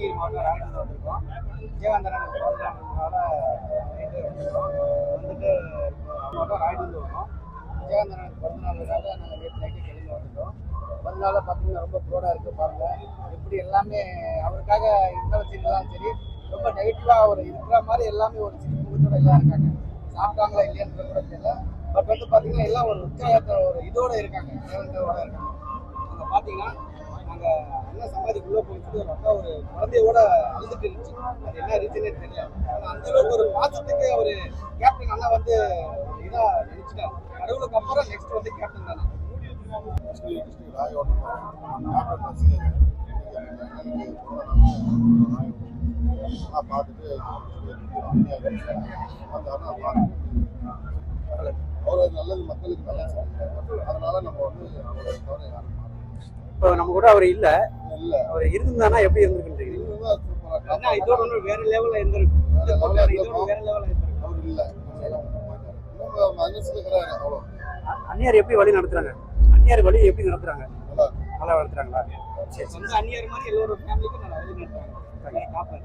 கிருஷ்ணகிரி மாவட்டம் ராயணத்தில் வந்திருக்கோம் விஜயகாந்தரன் பிறந்தநாளுனால நைட்டு வந்திருக்கோம் வந்துட்டு மாவட்டம் ராயணத்தில் வரோம். விஜயகாந்தரன் பிறந்தநாளுக்காக நாங்கள் நேற்று நைட்டு கிளம்பி வந்துட்டோம். வந்தனால பார்த்தீங்கன்னா ரொம்ப ப்ரோடாக இருக்குது பாருங்கள் எப்படி எல்லாமே அவருக்காக இருந்தாலும் சரி சரி ரொம்ப நெகட்டிவாக ஒரு இருக்கிற மாதிரி எல்லாமே ஒரு சின்ன முகத்தோட எல்லாம் இருக்காங்க. சாப்பிட்டாங்களா இல்லையான்ற கூட தெரியல. பட் வந்து பார்த்தீங்கன்னா எல்லாம் ஒரு உற்சாகத்தை ஒரு இதோடு இருக்காங்க. தேவந்தோட இருக்காங்க. அங்கே பார்த்தீங்கன்னா நாங்கள் என்ன சமாதிக்குள்ளே போயிட்டு ஒரு அக்கா ஒரு குழந்தையோட அழுதுட்டு இருந்துச்சு. அது என்ன ரீசனே தெரியல. ஆனால் அந்த அளவுக்கு ஒரு பாசத்துக்கு அவர் கேப்டன் நல்லா வந்து இதாக நினைச்சிட்டார். கடவுளுக்கு அப்புறம் நெக்ஸ்ட் வந்து கேப்டன் தானே. கிருஷ்ணகிரி கிருஷ்ணகிரி ராய் ஓட்டம் பார்த்துட்டு வந்தாருன்னா அவர் நல்லது மக்களுக்கு நல்லா செஞ்சாரு. அதனால நம்ம வந்து அவரை தவிர இப்போ நம்ம கூட அவர் இல்லை. அவர் இருந்திருந்தானா எப்படி இருந்திருக்குன்றீங்க இதோட ஒன்று வேற லெவலில் போட்டியோட இதோட வேற லெவலில் அவ்வளோ அந்நியார் எப்படி வழி நடத்துறாங்க? அந்நியார் வழி எப்படி நடத்துறாங்க? நல்லா நடத்துறாங்களா சரி சரி. சொந்த அந்நியர் மாதிரி எல்லோரும் ஃபேமிலிக்கும் நல்லா வழி நடத்துறாங்க. காப்பாரு